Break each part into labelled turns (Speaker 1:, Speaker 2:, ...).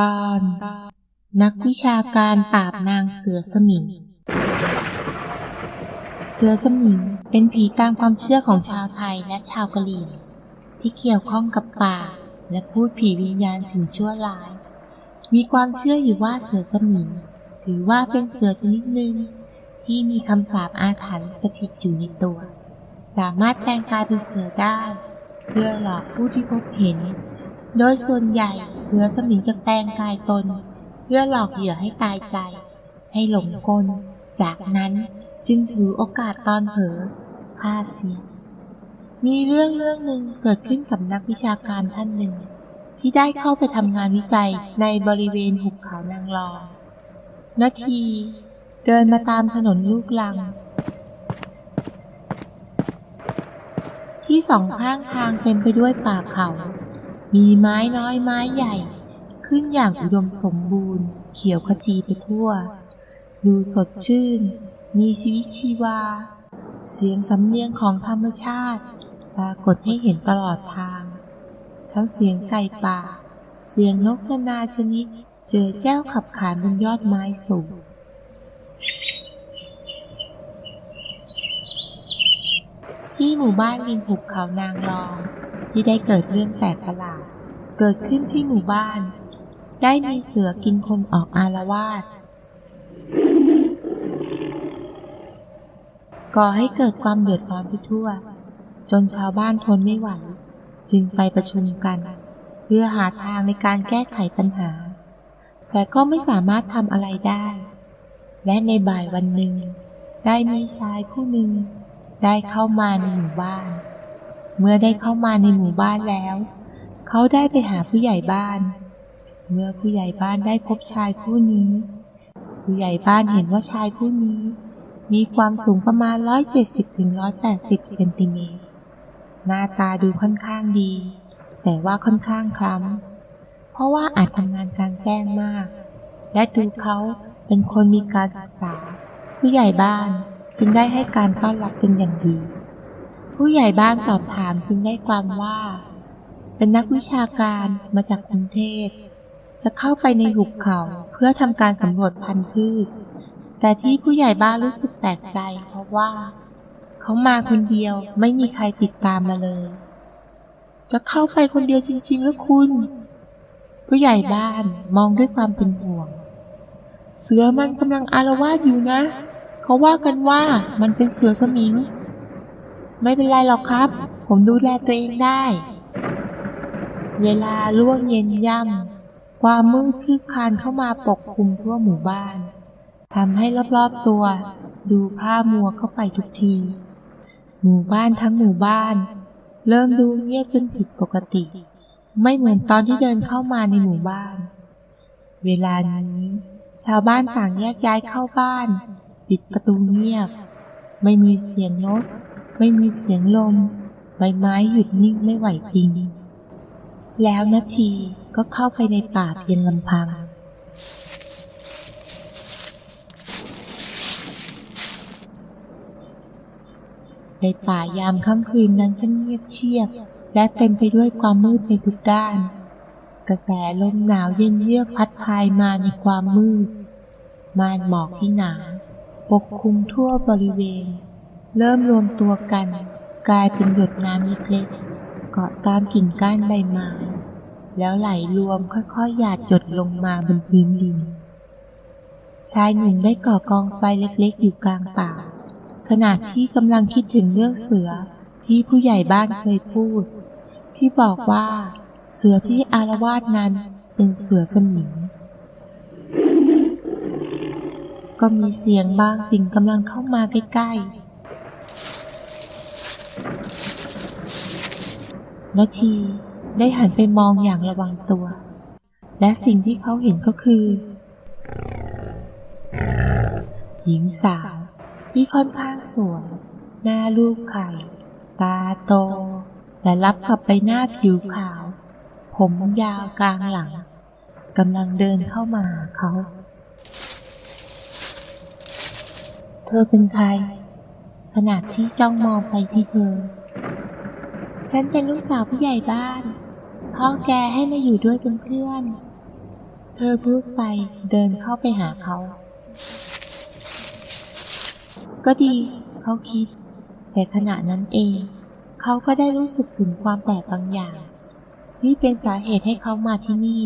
Speaker 1: ตอน นักวิชาการปราบนางเสือสมิง เสือสมิงเป็นผีตามความเชื่อของชาวไทยและชาวกะเหรี่ยงที่เกี่ยวข้องกับป่า และพูดผีวิญญาณสิ่งชั่วร้าย มีความเชื่ออยู่ว่าเสือสมิงถือว่าเป็นเสือชนิดหนึ่งที่มีคำสาปอาถรรพ์สถิตอยู่ในตัว สามารถแปลงกายเป็นเสือได้ เพื่อหลอกผู้ที่พบเห็น โดยส่วนใหญ่เสือสมิงจะแปลงกายตน เพื่อหลอกเหยื่อให้ตายใจ ให้หลงกล จากนั้นจึงถือโอกาสตอนเผลอฆ่าเสียมีเรื่องเรื่องหนึ่งเกิดขึ้นกับนักวิชาการท่านหนึ่ง ที่ได้เข้าไปทำงานวิจัยในบริเวณหุบเขานางรองนาทีเดินมาตามถนนลูกลัง ที่สองข้างทางเต็มไปด้วยป่าเขา มีไม้น้อยไม้ใหญ่ ขึ้นอย่างอุดมสมบูรณ์ เขียวขจีไปทั่ว ดูสดชื่น มีชีวิตชีวา เสียงสำเนียงของธรรมชาติ ปรากฏให้เห็นตลอดทาง ทั้งเสียงไก่ป่า เสียงนกนานาชนิด เจอแจ้วขับขานบนยอดไม้สูงที่หมู่บ้านริมหุบเขานางรอง ที่ได้เกิดเรื่องแปลกประหลาด เกิดขึ้นที่หมู่บ้าน ได้มีเสือกินคนออกอารวาสก่อให้เกิดความเดือดร้อนไปทั่ว จนชาวบ้านทนไม่ไหว จึงไปประชุมกัน เพื่อหาทางในการแก้ไขปัญหา แต่ก็ไม่สามารถทำอะไรได้ และในบ่ายวันหนึ่ง ได้มีชายผู้หนึ่งได้เข้ามาในหมู่บ้าน เมื่อได้เข้ามาในหมู่บ้านแล้ว เขาได้ไปหาผู้ใหญ่บ้าน เมื่อผู้ใหญ่บ้านได้พบชายผู้นี้ ผู้ใหญ่บ้านเห็นว่าชายผู้นี้ มีความสูงประมาณ 170ถึง180 เซนติเมตร หน้าตาดูค่อนข้างดี แต่ว่าค่อนข้างคล้ำ เพราะว่าอาจทำงานกลางแจ้งมาก และดูเขาเป็นคนมีการศึกษา ผู้ใหญ่บ้านจึงได้ให้การต้อนรับเป็นอย่างดี ผู้ใหญ่บ้านสอบถามจึงได้ความว่า เป็นนักวิชาการมาจากกรุงเทพจะเข้าไปในหุบเขาเพื่อทำการสำรวจพันธุ์พืช แต่ที่ผู้ใหญ่บ้านรู้สึกแปลกใจ เพราะว่า เขามาคนเดียวไม่มีใครติดตามมาเลย จะเข้าไปคนเดียวจริงๆหรือคุณ ผู้ใหญ่บ้านมองด้วยความเป็นห่วง เสือมันกำลังอารวาสอยู่นะ เขาว่ากันว่ามันเป็นเสือสมิง ไม่เป็นไรหรอกครับ ผมดูแลตัวเองได้ เวลาล่วงเย็นย่ำความมืดคืบคลานเข้ามาปกคลุมทั่วหมู่บ้านทำให้รอบๆตัว ดูพร่ามัวเข้าไปทุกที หมู่บ้านทั้งหมู่บ้าน เริ่มดูเงียบจนผิดปกติ ไม่เหมือนตอนที่เดินเข้ามาในหมู่บ้าน เวลานี้ ชาวบ้านต่างแยกย้ายเข้าบ้าน ปิดประตูเงียบ ไม่มีเสียงนก ไม่มีเสียงลม ใบไม้หยุดนิ่งไม่ไหวติง แล้วนาทีก็เข้าไปในป่าเพียงลำพัง ในป่ายามค่ำคืนนั้นช่างเงียบเชียบ และเต็มไปด้วยความมืดในทุกด้าน กระแสลมหนาวเย็นเยือกพัดพายมาในความมืดม่านหมอกที่หนาปกคลุมทั่วบริเวณ เริ่มรวมตัวกัน กลายเป็นหยดน้ำเล็กๆเกาะตามกิ่งก้านใบไม้แล้วไหลรวมค่อยๆหยาดหยดลงมาบนพื้นดิน ชายหนุ่มได้ก่อกองไฟเล็กๆ อยู่กลางป่า ขณะที่กำลังคิดถึงเรื่องเสือที่ผู้ใหญ่บ้านเคยพูด ที่บอกว่าเสือที่อารวาสนั้นเป็นเสือสมิงก็มีเสียงบางสิ่งกำลังเข้ามาใกล้ๆ นาทีได้หันไปมองอย่างระวังตัว และสิ่งที่เขาเห็นก็คือ หญิงสาวที่ค่อนข้างสวย หน้ารูปไข่ ตาโตแต่รับกับใบหน้าผิวขาว ผมยาวกลางหลังกำลังเดินเข้ามาเขา เธอเป็นใครขณะที่จ้องมองไปที่เธอ ฉันเป็นลูกสาวผู้ใหญ่บ้าน พ่อแกให้มาอยู่ด้วยเป็นเพื่อน เธอพูดไปเดินเข้าไปหาเขา ก็ดี เขาคิด แต่ขณะนั้นเอง เขาก็ได้รู้สึกถึงความแปลกบางอย่าง ที่เป็นสาเหตุให้เขามาที่นี่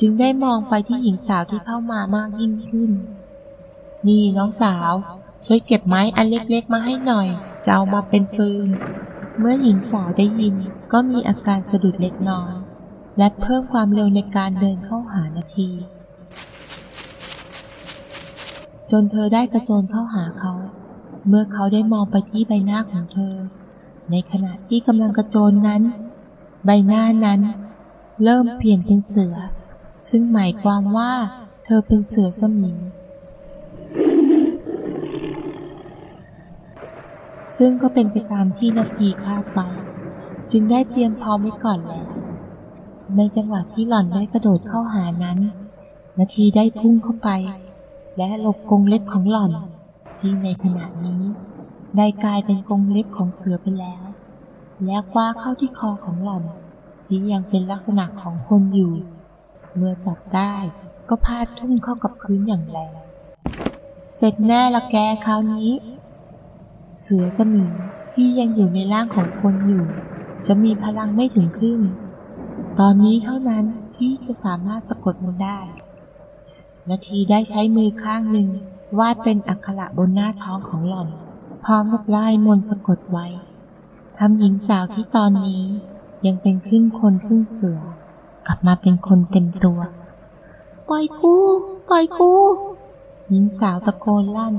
Speaker 1: จึงได้มองไปที่หญิงสาวที่เข้ามามากยิ่งขึ้น นี่น้องสาว ช่วยเก็บไม้อันเล็กๆมาให้หน่อย จะเอามาเป็นฟืน เมื่อหญิงสาวได้ยินก็มีอาการสะดุดเล็กน้อย และเพิ่มความเร็วในการเดินเข้าหานาที จนเธอได้กระโจนเข้าหาเขา เมื่อเขาได้มองไปที่ใบหน้าของเธอ ในขณะที่กำลังกระโจนนั้น ใบหน้านั้น เริ่มเปลี่ยนเป็นเสือ ซึ่งหมายความว่า เธอเป็นเสือสมิง ซึ่งก็เป็นไปตามที่นาทีคาดไว้จึงได้เตรียมพร้อมไว้ก่อนแล้วในจังหวะที่หล่อนได้กระโดดเข้าหานั้น นาทีได้พุ่งเข้าไป และหลบกรงเล็บของหล่อน ที่ในขณะนี้ ได้กลายเป็นกรงเล็บของเสือไปแล้ว และคว้าเข้าที่คอของหล่อน ที่ยังเป็นลักษณะของคนอยู่ เมื่อจับได้ก็พาดทุ่มเข้ากับพื้นอย่างแรงเสร็จแน่ละแกคราวนี้ เสือสมิงที่ยังอยู่ในร่างของคนอยู่ จะมีพลังไม่ถึงครึ่ง ตอนนี้เท่านั้นที่จะสามารถสะกดมันได้ นาทีได้ใช้มือข้างหนึ่งวาดเป็นอักขระบนหน้าท้องของหล่อน พร้อมกับลายมนสะกดไว้ทำหญิงสาวที่ตอนนี้ยังเป็นครึ่งคนครึ่งเสือ กลับมาเป็นคนเต็มตัว ปล่อยกู ปล่อยกู หญิงสาวตะโกนลั่น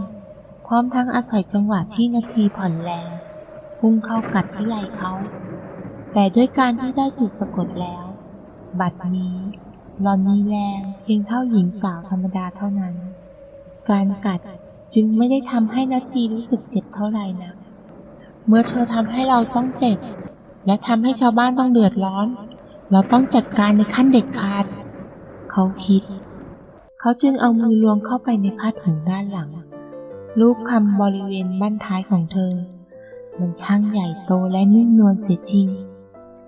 Speaker 1: พร้อมทั้งอาศัยจังหวะที่นาทีผ่อนแรงพุ่งเข้ากัดที่ไหล่เขา แต่ด้วยการที่ได้ถูกสะกดแล้ว บัดนี้หลอนมีแรงเพียงเท่าหญิงสาวธรรมดาเท่านั้น การกัดจึงไม่ได้ทำให้นาทีรู้สึกเจ็บเท่าไหร่นะเมื่อเธอทำให้เราต้องเจ็บ และทำให้ชาวบ้านต้องเดือดร้อน เราต้องจัดการในขั้นเด็ดขาด เขาคิด เขาจึงเอามือลวงเข้าไปในผ้าถุงด้านหลัง รูปคำบริเวณบั้นท้ายของเธอ มันช่างใหญ่โตและนุ่มนวลเสียจริง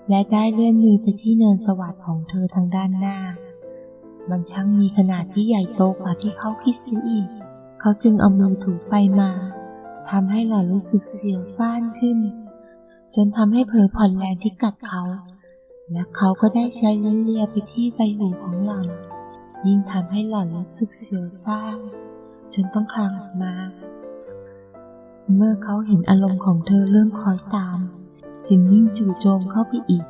Speaker 1: และได้เลื่อนมือไปที่เนินสวัสดของเธอทางด้านหน้า มันช่างมีขนาดที่ใหญ่โตกว่าที่เขาคิดเสียอีก เขาจึงเอามือถูไปมาทำให้หล่อนรู้สึกเสียวซ่านขึ้น จนทำให้เผลอผ่อนแรงที่กัดเขา และเขาก็ได้ใช้ลิ้นเลียไปที่ใบหูของหล่อน ยิ่งทำให้หล่อนรู้สึกเสียวซ่าน จนต้องคลางออกมา เมื่อเขาเห็นอารมณ์ของเธอเริ่มคอยตาม จึงยิ่งจู่โจมเข้าไปอีก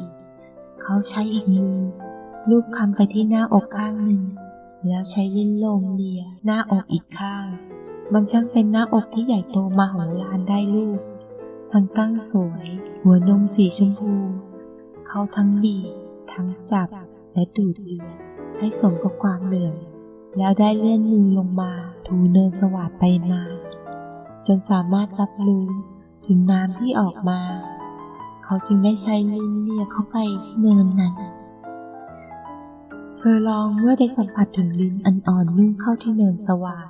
Speaker 1: เขาใช้อีกมือลูบคำไปที่หน้าอกข้างหนึ่ง แล้วใช้ลิ้นลมเลียหน้าอกอีกข้าง มันช่างเป็นหน้าอกที่ใหญ่โตมาโหฬารได้ลูก ทั้งตั้งสวย หัวนมสีชมพู เขาทั้งบีบทั้งจับและดูดเลือดให้สมกับความเหนื่อย แล้วได้เลื่อนมือลงมาถูเนินสวัสดไปมา จนสามารถรับรู้ถึงน้ำที่ออกมา เขาจึงได้ใช้ลิ้นเลียเข้าไปที่เนินนั้น เธอลองเมื่อได้สัมผัสถึงลิ้นอันอ่อนนุ่มเข้าที่เนินสว่าง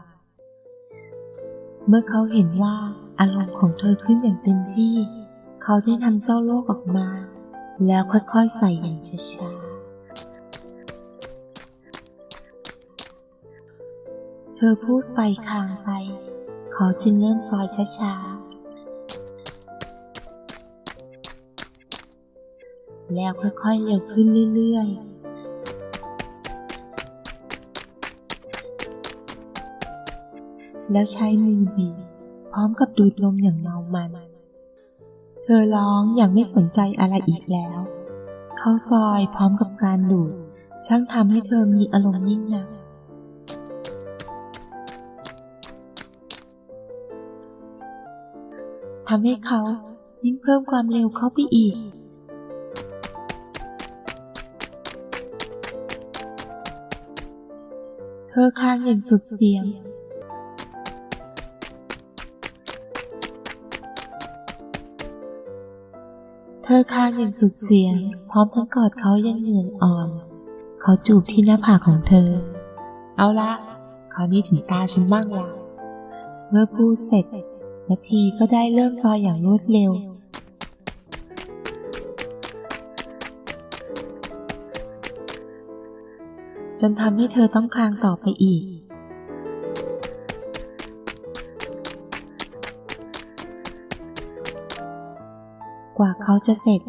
Speaker 1: เมื่อเขาเห็นว่าอารมณ์ของเธอขึ้นอย่างเต็มที่ เขาได้นำเจ้าโลกออกมา แล้วค่อยๆใส่อย่างช้าๆ เธอพูดไปคางไป เขาจึงเริ่มซอยช้าๆ แล้วค่อยๆเร็วขึ้นเรื่อยๆแล้วใช้มือบีพร้อมกับดูดลมอย่างเมามัน เธอร้องอย่างไม่สนใจอะไรอีกแล้ว เขาซอยพร้อมกับการดูดช่างทำให้เธอมีอารมณ์ยิ่งนัก ทำให้เขายิ่งเพิ่มความเร็วเข้าไปอีก เธอคลางอย่างสุดเสียง เธอคลางอย่างสุดเสียง พร้อมทั้งกอดเขายังเหนื่อยอ่อน เขาจูบที่หน้าผากของเธอ เอาละคราวนี้ถึงตาฉันบ้างละเมื่อพูดเสร็จ นาทีก็ได้เริ่มซอยอย่างรวดเร็ว จนทำให้เธอต้องคลางต่อไปอีก กว่าเขาจะเสร็จ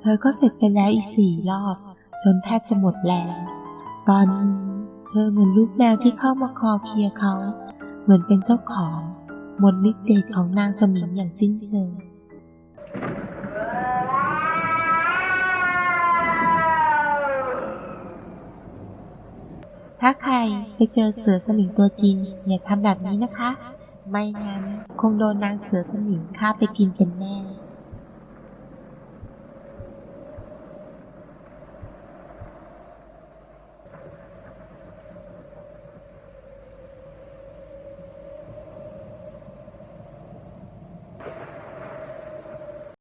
Speaker 1: เธอก็เสร็จไปแล้วอีกสี่รอบ จนแทบจะหมดแรงตอนนี้เธอเหมือนลูกแมวที่เข้ามาคอเคลียเขา เหมือนเป็นเจ้าของ หมดฤทธิ์เดชของนางสมิงอย่างสิ้นเชิงถ้าใครไปเจอเสือสมิงตัวจริง อย่าทำแบบนี้นะคะ ไม่งั้นคงโดนนางเสือสมิงฆ่าไปกินเป็นแน่